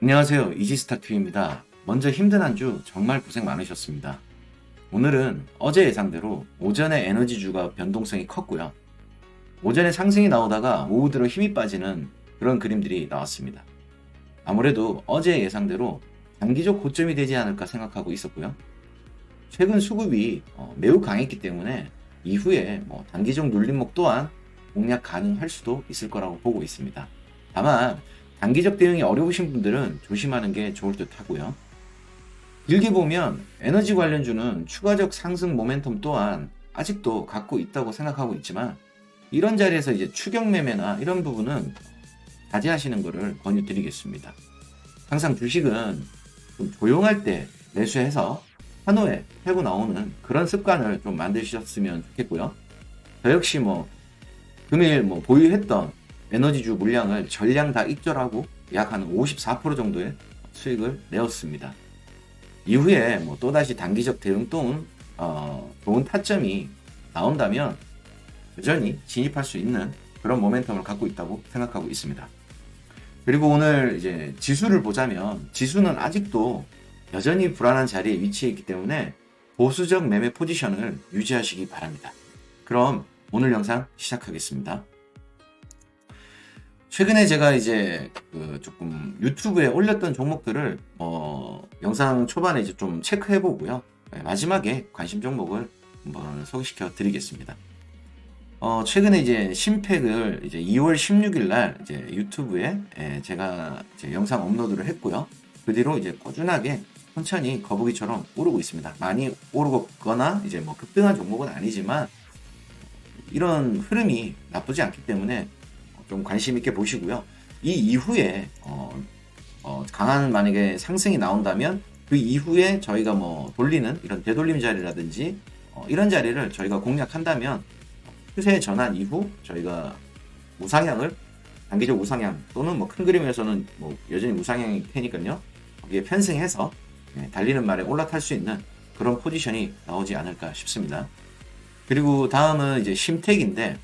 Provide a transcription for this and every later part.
안녕하세요. 이지스타큐입니다. 먼저 힘든 한 주 정말 고생 많으셨습니다. 오늘은 어제 예상대로 오전에 에너지주가 변동성이 컸고요. 오전에 상승이 나오다가 오후 들어 힘이 빠지는 그런 그림들이 나왔습니다. 아무래도 어제 예상대로 단기적 고점이 되지 않을까 생각하고 있었고요. 최근 수급이 어, 매우 강했기 때문에 이후에 뭐 단기적 눌림목 또한 공략 가능할 수도 있을 거라고 보고 있습니다. 다만 단기적 대응이 어려우신 분들은 조심하는 게 좋을 듯 하고요. 길게 보면 에너지 관련주는 추가적 상승 모멘텀 또한 아직도 갖고 있다고 생각하고 있지만 이런 자리에서 이제 추격 매매나 이런 부분은 자제하시는 것을 권유드리겠습니다. 항상 주식은 좀 조용할 때 매수해서 한호에 패고 나오는 그런 습관을 좀 만드셨으면 좋겠고요. 저 역시 뭐 금일 뭐 보유했던 에너지주 물량을 전량 다 익절하고 약 한 54% 정도의 수익을 내었습니다. 이후에 뭐 또다시 단기적 대응 또는 어, 좋은 타점이 나온다면 여전히 진입할 수 있는 그런 모멘텀을 갖고 있다고 생각하고 있습니다. 그리고 오늘 이제 지수를 보자면 지수는 아직도 여전히 불안한 자리에 위치해 있기 때문에 보수적 매매 포지션을 유지하시기 바랍니다. 그럼 오늘 영상 시작하겠습니다. 최근에 제가 이제 그 조금 유튜브에 올렸던 종목들을 어 영상 초반에 이제 좀 체크해 보고요. 네, 마지막에 관심 종목을 한번 소개시켜 드리겠습니다. 어 최근에 이제 심팩을 이제 2월 16일 날 이제 유튜브에 예, 제가 이제 영상 업로드를 했고요. 그 뒤로 이제 꾸준하게 천천히 거북이처럼 오르고 있습니다. 많이 오르거나 이제 뭐 급등한 종목은 아니지만 이런 흐름이 나쁘지 않기 때문에 좀 관심 있게 보시고요. 이 이후에 어, 어, 강한 만약에 상승이 나온다면 그 이후에 저희가 뭐 돌리는 이런 되돌림 자리라든지 어, 이런 자리를 저희가 공략한다면 추세 전환 이후 저희가 우상향을 단기적 우상향 또는 뭐 큰 그림에서는 뭐 여전히 우상향이 테니까요. 거기에 편승해서 네, 달리는 말에 올라탈 수 있는 그런 포지션이 나오지 않을까 싶습니다. 그리고 다음은 이제 심택인데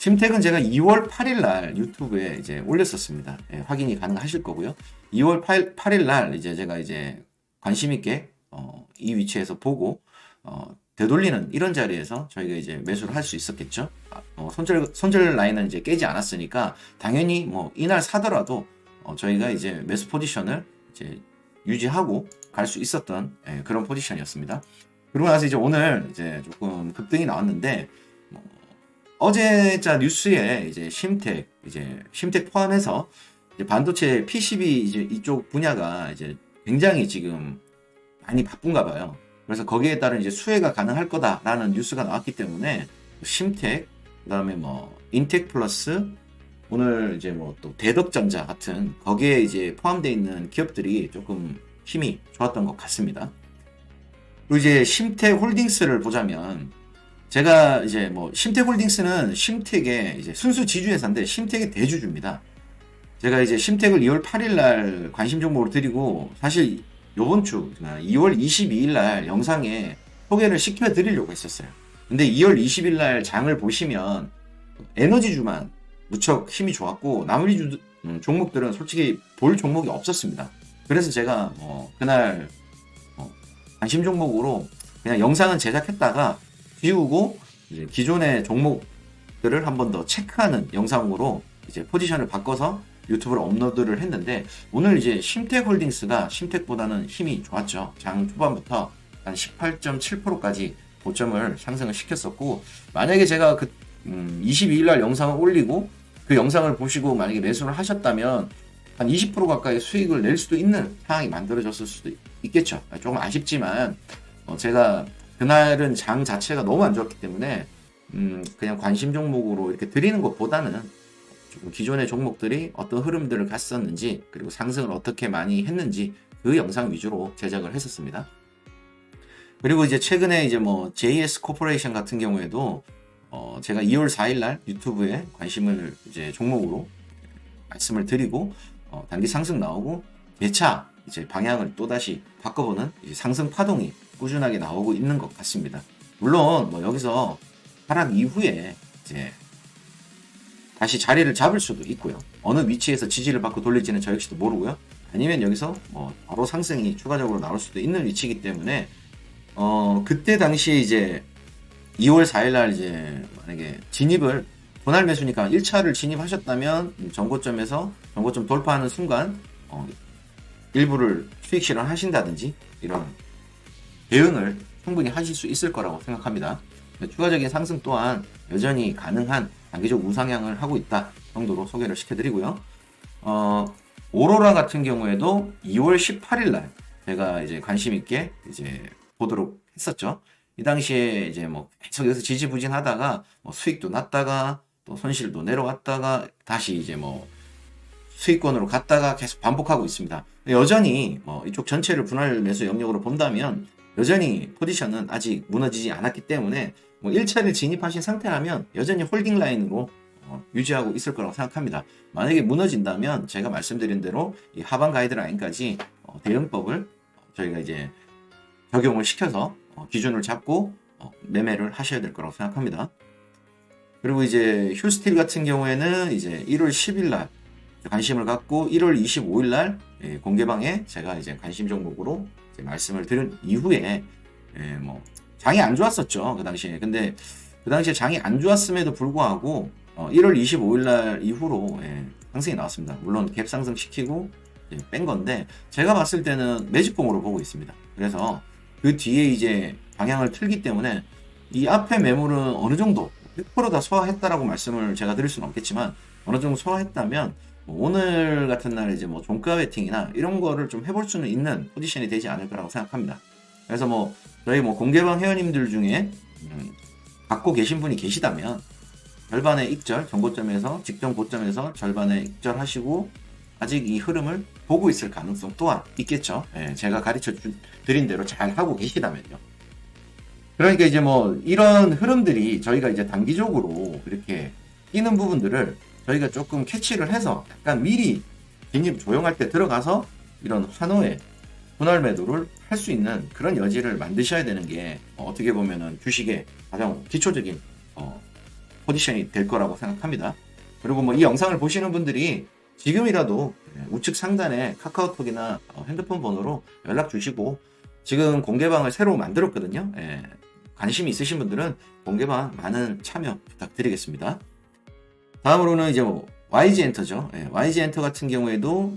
심택은 제가 2월 8일 날 유튜브에 이제 올렸었습니다. 예, 확인이 가능하실 거고요. 2월 8일, 8일 날 이제 제가 이제 관심 있게 어, 이 위치에서 보고 어, 되돌리는 이런 자리에서 저희가 이제 매수를 할 수 있었겠죠. 아, 어, 손절 손절 라인은 이제 깨지 않았으니까 당연히 뭐 이날 사더라도 어, 저희가 이제 매수 포지션을 이제 유지하고 갈 수 있었던 예, 그런 포지션이었습니다. 그러고 나서 이제 오늘 이제 조금 급등이 나왔는데 뭐 어제 자 뉴스에 이제 심텍 이제 심텍 포함해서 이제 반도체 PCB 이제 이쪽 분야가 이제 굉장히 지금 많이 바쁜가 봐요. 그래서 거기에 따른 이제 수혜가 가능할 거다라는 뉴스가 나왔기 때문에 심텍 그다음에 뭐 인텍 플러스 오늘 이제 뭐 또 대덕전자 같은 거기에 이제 포함되어 있는 기업들이 조금 힘이 좋았던 것 같습니다. 그리고 이제 심텍 홀딩스를 보자면 제가 이제 뭐 심텍홀딩스는 심텍의 이제 순수 지주회사인데 심텍의 대주주입니다. 제가 이제 심텍을 2월 8일 날 관심 정보를 드리고 사실 요번 주 2월 22일 날 영상에 소개를 시켜 드리려고 했었어요. 근데 2월 20일 날 장을 보시면 에너지주만 무척 힘이 좋았고 나머지 주, 음, 종목들은 솔직히 볼 종목이 없었습니다. 그래서 제가 어, 그날 어, 관심 종목으로 그냥 영상은 제작했다가 비우고 이제 기존의 종목들을 한 번 더 체크하는 영상으로 이제 포지션을 바꿔서 유튜브로 업로드를 했는데 오늘 이제 심텍홀딩스가 심텍보다는 힘이 좋았죠. 장 초반부터 한 18.7%까지 고점을 상승을 시켰었고 만약에 제가 그 음, 22일 날 영상을 올리고 그 영상을 보시고 만약에 매수를 하셨다면 한 20% 가까이 수익을 낼 수도 있는 상황이 만들어졌을 수도 있겠죠. 조금 아쉽지만 어, 제가 그날은 장 자체가 너무 안 좋았기 때문에 음, 그냥 관심 종목으로 이렇게 드리는 것보다는 조금 기존의 종목들이 어떤 흐름들을 갔었는지 그리고 상승을 어떻게 많이 했는지 그 영상 위주로 제작을 했었습니다. 그리고 이제 최근에 이제 뭐 JS 코퍼레이션 같은 경우에도 어 제가 2월 4일 날 유튜브에 관심을 이제 종목으로 말씀을 드리고 어 단기 상승 나오고 매차 이제 방향을 또 다시 바꿔보는 상승 파동이 꾸준하게 나오고 있는 것 같습니다. 물론 뭐 여기서 하락 이후에 이제 다시 자리를 잡을 수도 있고요. 어느 위치에서 지지를 받고 돌릴지는 저 역시도 모르고요. 아니면 여기서 뭐 바로 상승이 추가적으로 나올 수도 있는 위치이기 때문에 어 그때 당시에 이제 2월 4일 날 이제 만약에 진입을 분할 매수니까 1차를 진입하셨다면 정고점에서 정고점 돌파하는 순간 어 일부를 수익 실현하신다든지 이런 대응을 충분히 하실 수 있을 거라고 생각합니다. 추가적인 상승 또한 여전히 가능한 단기적 우상향을 하고 있다 정도로 소개를 시켜드리고요. 어, 오로라 같은 경우에도 2월 18일 날 제가 이제 관심 있게 이제 보도록 했었죠. 이 당시에 이제 뭐 계속 여기서 지지부진 하다가 뭐 수익도 났다가 또 손실도 내려왔다가 다시 이제 뭐 수익권으로 갔다가 계속 반복하고 있습니다. 여전히 뭐 이쪽 전체를 분할 매수 영역으로 본다면 여전히 포지션은 아직 무너지지 않았기 때문에 뭐 1차를 진입하신 상태라면 여전히 홀딩 라인으로 어, 유지하고 있을 거라고 생각합니다. 만약에 무너진다면 제가 말씀드린 대로 이 하반 가이드라인까지 어, 대응법을 저희가 이제 적용을 시켜서 어, 기준을 잡고 어, 매매를 하셔야 될 거라고 생각합니다. 그리고 이제 휴스틸 같은 경우에는 이제 1월 10일 날 관심을 갖고 1월 25일 날 예, 공개방에 제가 이제 관심 종목으로 이제 말씀을 드린 이후에 예, 뭐 장이 안 좋았었죠 그 당시에. 근데 그 당시에 장이 안 좋았음에도 불구하고 어, 1월 25일 날 이후로 예, 상승이 나왔습니다. 물론 갭 상승 시키고 예, 뺀 건데 제가 봤을 때는 매집봉으로 보고 있습니다. 그래서 그 뒤에 이제 방향을 틀기 때문에 이 앞에 매물은 어느 정도 100%다 소화했다라고 말씀을 제가 드릴 수는 없겠지만 어느 정도 소화했다면 뭐 오늘 같은 날 이제 뭐 종가 베팅이나 이런 거를 좀 해볼 수는 있는 포지션이 되지 않을 거라고 생각합니다. 그래서 뭐 저희 뭐 공개방 회원님들 중에 음, 갖고 계신 분이 계시다면 절반의 익절 정고점에서 직전 고점에서 절반의 익절 하시고 아직 이 흐름을 보고 있을 가능성 또한 있겠죠. 예, 제가 가르쳐 주, 드린 대로 잘 하고 계시다면요. 그러니까 이제 뭐 이런 흐름들이 저희가 이제 단기적으로 이렇게 끼는 부분들을 저희가 조금 캐치를 해서 약간 미리 진입 조용할 때 들어가서 이런 환호에 분할 매도를 할 수 있는 그런 여지를 만드셔야 되는 게 어떻게 보면은 주식의 가장 기초적인 어, 포지션이 될 거라고 생각합니다. 그리고 뭐 이 영상을 보시는 분들이 지금이라도 우측 상단에 카카오톡이나 어, 핸드폰 번호로 연락 주시고 지금 공개방을 새로 만들었거든요. 예, 관심이 있으신 분들은 공개방 많은 참여 부탁드리겠습니다. 다음으로는 이제 뭐 YG 엔터죠. 예, YG 엔터 같은 경우에도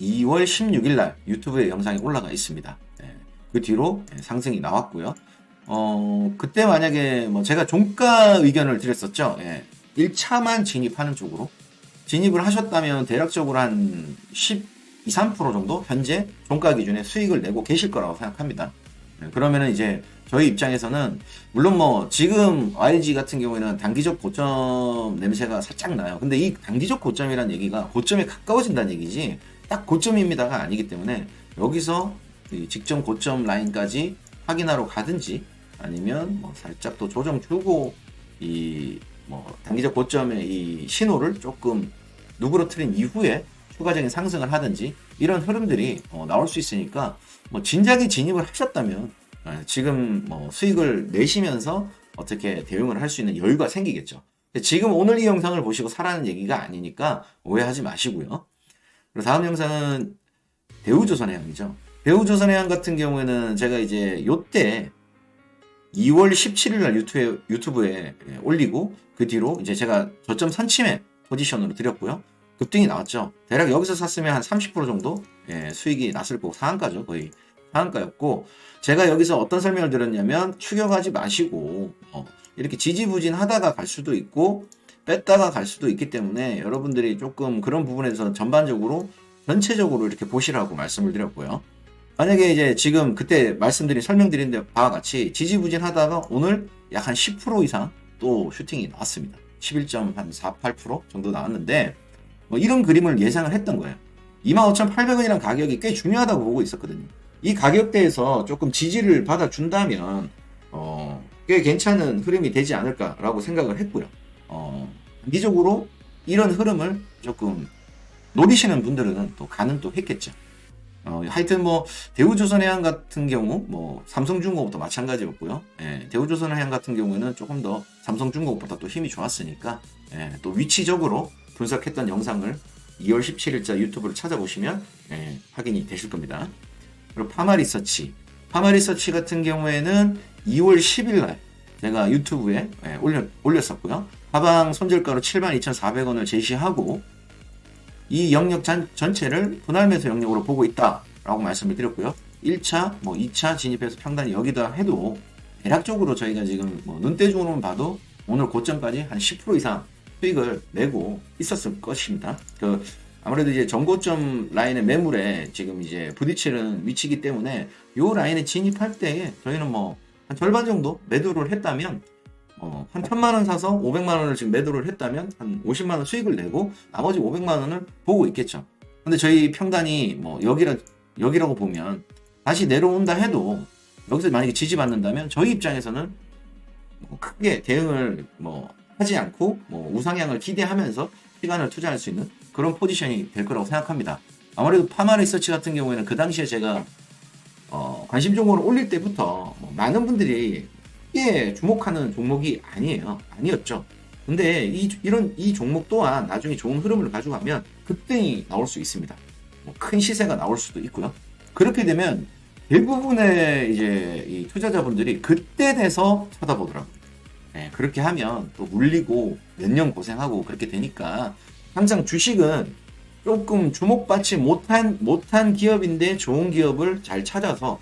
2월 16일 날 유튜브에 영상이 올라가 있습니다. 예, 그 뒤로 예, 상승이 나왔고요. 어, 그때 만약에 뭐 제가 종가 의견을 드렸었죠. 예, 1차만 진입하는 쪽으로 진입을 하셨다면 대략적으로 한 12, 3% 정도 현재 종가 기준에 수익을 내고 계실 거라고 생각합니다. 예, 그러면은 이제 저희 입장에서는 물론 뭐 지금 YG 같은 경우에는 단기적 고점 냄새가 살짝 나요. 근데 이 단기적 고점이라는 얘기가 고점에 가까워진다는 얘기지 딱 고점입니다가 아니기 때문에 여기서 직전 고점 라인까지 확인하러 가든지 아니면 뭐 살짝 또 조정 주고 이 뭐 단기적 고점의 이 신호를 조금 누그러뜨린 이후에 추가적인 상승을 하든지 이런 흐름들이 어 나올 수 있으니까 뭐 진작에 진입을 하셨다면 예, 지금 뭐 수익을 내시면서 어떻게 대응을 할 수 있는 여유가 생기겠죠. 지금 오늘 이 영상을 보시고 사라는 얘기가 아니니까 오해하지 마시고요. 그리고 다음 영상은 대우조선해양이죠. 대우조선해양 같은 경우에는 제가 이제 요때 2월 17일 날 유튜브에, 유튜브에 올리고 그 뒤로 이제 제가 저점 선침해 포지션으로 드렸고요. 급등이 나왔죠. 대략 여기서 샀으면 한 30% 정도 예, 수익이 났을 거고 상한가죠 거의 상 한가였고 제가 여기서 어떤 설명을 드렸냐면 추격하지 마시고 어, 이렇게 지지부진하다가 갈 수도 있고 뺐다가 갈 수도 있기 때문에 여러분들이 조금 그런 부분에서 전반적으로 전체적으로 이렇게 보시라고 말씀을 드렸고요. 만약에 이제 지금 그때 말씀드린 설명드린 바와 같이 지지부진하다가 오늘 약 한 10% 이상 또 슈팅이 나왔습니다. 11.48% 정도 나왔는데 뭐 이런 그림을 예상을 했던 거예요. 25,800원이라는 가격이 꽤 중요하다고 보고 있었거든요. 이 가격대에서 조금 지지를 받아준다면 어, 꽤 괜찮은 흐름이 되지 않을까라고 생각을 했고요. 어, 단기적으로 이런 흐름을 조금 노리시는 분들은 또 가는 또 했겠죠. 어, 하여튼 뭐 대우조선해양 같은 경우 뭐 삼성중공업도 마찬가지였고요. 예, 대우조선해양 같은 경우에는 조금 더 삼성중공업보다 또 힘이 좋았으니까 예, 또 위치적으로 분석했던 영상을 2월 17일자 유튜브를 찾아보시면 예, 확인이 되실 겁니다. 그리고 파마리서치. 파마리서치 같은 경우에는 2월 10일 날 제가 유튜브에 예, 올려, 올렸었고요. 하방 손절가로 72,400원을 제시하고 이 영역 잔- 전체를 분할 매수 영역으로 보고 있다라고 말씀을 드렸고요. 1차, 뭐 2차 진입해서 평단이 여기다 해도 대략적으로 저희가 지금 뭐 눈대중으로만 봐도 오늘 고점까지 한 10% 이상 수익을 내고 있었을 것입니다. 그 아무래도 이제 전고점 라인의 매물에 지금 이제 부딪히는 위치이기 때문에 요 라인에 진입할 때 저희는 뭐 한 절반 정도 매도를 했다면 어, 한 천만 원 사서 500만 원을 지금 매도를 했다면 한 50만 원 수익을 내고 나머지 500만 원을 보고 있겠죠. 근데 저희 평단이 뭐 여기라 여기라고 보면 다시 내려온다 해도 여기서 만약에 지지받는다면 저희 입장에서는 뭐 크게 대응을 뭐 하지 않고 뭐 우상향을 기대하면서 시간을 투자할 수 있는 그런 포지션이 될 거라고 생각합니다. 아무래도 파마 리서치 같은 경우에는 그 당시에 제가 어, 관심 종목을 올릴 때부터 뭐 많은 분들이 크게 주목하는 종목이 아니에요. 아니었죠. 근데 이, 이런 이 종목 또한 나중에 좋은 흐름을 가져가면 급등이 나올 수 있습니다. 뭐 큰 시세가 나올 수도 있고요. 그렇게 되면 대부분의 이제 이 투자자분들이 그때 돼서 쳐다보더라고요. 네, 그렇게 하면 또 물리고 몇 년 고생하고 그렇게 되니까 항상 주식은 조금 주목받지 못한 못한 기업인데 좋은 기업을 잘 찾아서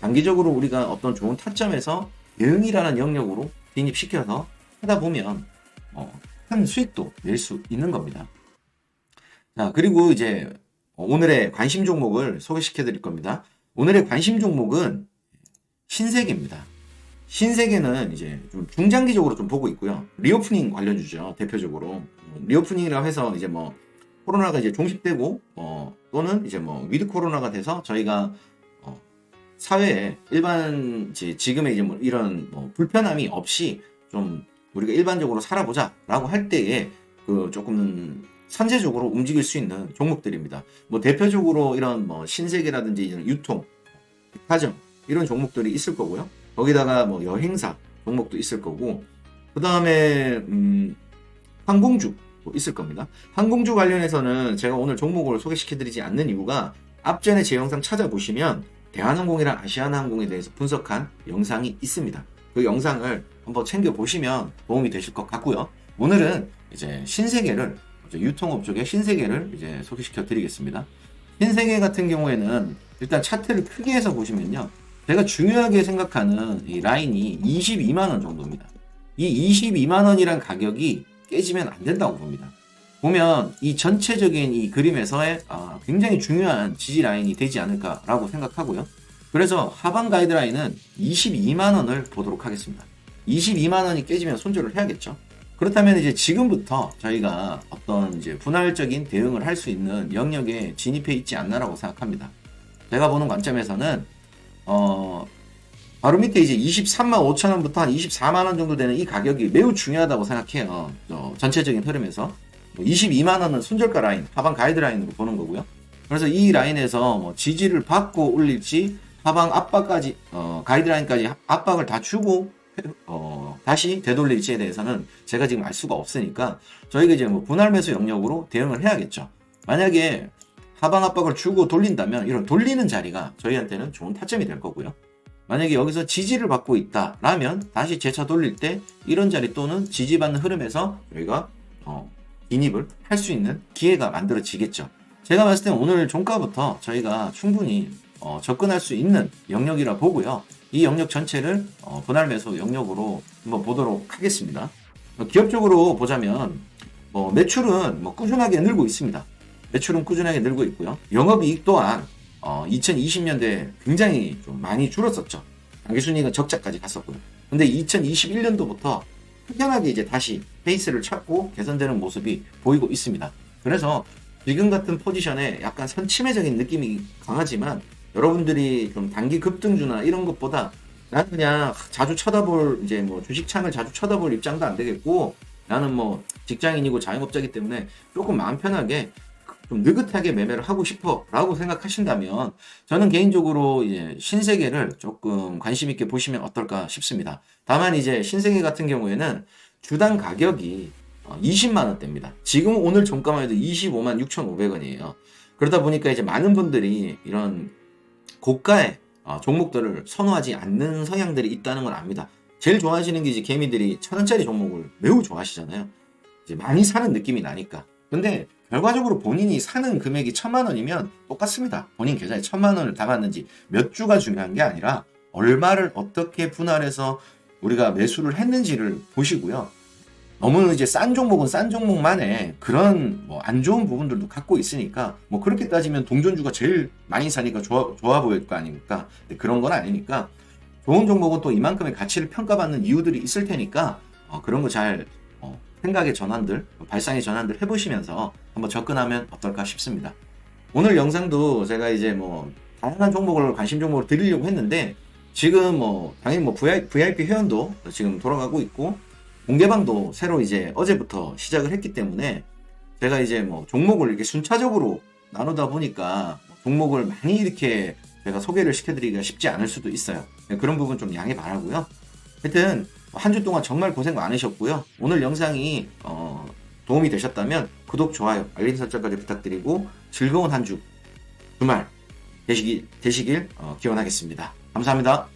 단기적으로 우리가 어떤 좋은 타점에서 대응이라는 영역으로 진입시켜서 하다 보면 어, 큰 수익도 낼 수 있는 겁니다. 자 그리고 이제 오늘의 관심 종목을 소개시켜 드릴 겁니다. 오늘의 관심 종목은 신세계입니다. 신세계는 이제 좀 중장기적으로 좀 보고 있고요. 리오프닝 관련 주죠. 대표적으로. 리오프닝이라고 해서 이제 뭐 코로나가 이제 종식되고 어 또는 이제 뭐 위드 코로나가 돼서 저희가 어 사회에 일반 이제 지금의 이제 뭐 이런 뭐 불편함이 없이 좀 우리가 일반적으로 살아보자라고 할 때에 그 조금 선제적으로 움직일 수 있는 종목들입니다. 뭐 대표적으로 이런 뭐 신세계라든지 이런 유통, 백화점 이런 종목들이 있을 거고요. 거기다가 뭐 여행사 종목도 있을 거고 그 다음에 음, 항공주 도 있을 겁니다. 항공주 관련해서는 제가 오늘 종목을 소개시켜드리지 않는 이유가 앞전에 제 영상 찾아보시면 대한항공이랑 아시아나항공에 대해서 분석한 영상이 있습니다. 그 영상을 한번 챙겨 보시면 도움이 되실 것 같고요. 오늘은 이제 신세계를 이제 유통업 쪽의 신세계를 이제 소개시켜 드리겠습니다. 신세계 같은 경우에는 일단 차트를 크게 해서 보시면요. 제가 중요하게 생각하는 이 라인이 22만 원 정도입니다. 이 22만 원이란 가격이 깨지면 안 된다고 봅니다. 보면 이 전체적인 이 그림에서의 아, 굉장히 중요한 지지 라인이 되지 않을까라고 생각하고요. 그래서 하방 가이드라인은 22만 원을 보도록 하겠습니다. 22만 원이 깨지면 손절을 해야겠죠. 그렇다면 이제 지금부터 저희가 어떤 이제 분할적인 대응을 할 수 있는 영역에 진입해 있지 않나라고 생각합니다. 제가 보는 관점에서는 어 바로 밑에 이제 23만 5천 원부터 한 24만 원 정도 되는 이 가격이 매우 중요하다고 생각해요. 어, 전체적인 흐름에서 22만 원은 손절가 라인, 하방 가이드 라인으로 보는 거고요. 그래서 이 라인에서 뭐 지지를 받고 올릴지 하방 압박까지 어, 가이드 라인까지 압박을 다 주고 어, 다시 되돌릴지에 대해서는 제가 지금 알 수가 없으니까 저희가 이제 뭐 분할 매수 영역으로 대응을 해야겠죠. 만약에 하방 압박을 주고 돌린다면 이런 돌리는 자리가 저희한테는 좋은 타점이 될 거고요. 만약에 여기서 지지를 받고 있다라면 다시 재차 돌릴 때 이런 자리 또는 지지받는 흐름에서 저희가 어, 진입을 할 수 있는 기회가 만들어지겠죠. 제가 봤을 때 오늘 종가부터 저희가 충분히 어, 접근할 수 있는 영역이라 보고요. 이 영역 전체를 어, 분할 매수 영역으로 한번 보도록 하겠습니다. 어, 기업적으로 보자면 뭐 매출은 뭐 꾸준하게 늘고 있습니다. 매출은 꾸준하게 늘고 있고요. 영업이익 또한 어, 2020년도에 굉장히 좀 많이 줄었었죠. 당기순이익은 적자까지 갔었고요. 근데 2021년도부터 확연하게 이제 다시 페이스를 찾고 개선되는 모습이 보이고 있습니다. 그래서 지금 같은 포지션에 약간 선침해적인 느낌이 강하지만 여러분들이 좀 단기 급등주나 이런 것보다 나는 그냥 자주 쳐다볼 이제 뭐 주식창을 자주 쳐다볼 입장도 안 되겠고 나는 뭐 직장인이고 자영업자이기 때문에 조금 마음 편하게 좀 느긋하게 매매를 하고 싶어 라고 생각하신다면 저는 개인적으로 이제 신세계를 조금 관심 있게 보시면 어떨까 싶습니다. 다만 이제 신세계 같은 경우에는 주당 가격이 20만 원대입니다. 지금 오늘 종가만 해도 25만 6,500원이에요. 그러다 보니까 이제 많은 분들이 이런 고가의 어, 종목들을 선호하지 않는 성향들이 있다는 걸 압니다. 제일 좋아하시는 게 이제 개미들이 천 원짜리 종목을 매우 좋아하시잖아요. 이제 많이 사는 느낌이 나니까. 근데 결과적으로 본인이 사는 금액이 천만 원이면 똑같습니다. 본인 계좌에 천만 원을 담았는지 몇 주가 중요한 게 아니라 얼마를 어떻게 분할해서 우리가 매수를 했는지를 보시고요. 너무 이제 싼 종목은 싼 종목만의 그런 뭐 안 좋은 부분들도 갖고 있으니까 뭐 그렇게 따지면 동전주가 제일 많이 사니까 좋아, 좋아 보일 거 아닙니까? 근데 그런 건 아니니까 좋은 종목은 또 이만큼의 가치를 평가받는 이유들이 있을 테니까 어, 그런 거잘 어, 생각의 전환들, 발상의 전환들 해보시면서 한번 접근하면 어떨까 싶습니다. 오늘 영상도 제가 이제 뭐 다양한 종목을 관심 종목을 드리려고 했는데 지금 뭐 당연히 뭐 VIP 회원도 지금 돌아가고 있고 공개방도 새로 이제 어제부터 시작을 했기 때문에 제가 이제 뭐 종목을 이렇게 순차적으로 나누다 보니까 종목을 많이 이렇게 제가 소개를 시켜드리기가 쉽지 않을 수도 있어요. 네, 그런 부분 좀 양해 바라고요. 하여튼 한 주 동안 정말 고생 많으셨고요. 오늘 영상이 어, 도움이 되셨다면 구독, 좋아요, 알림 설정까지 부탁드리고 즐거운 한 주 주말 되시길, 되시길 어, 기원하겠습니다. 감사합니다.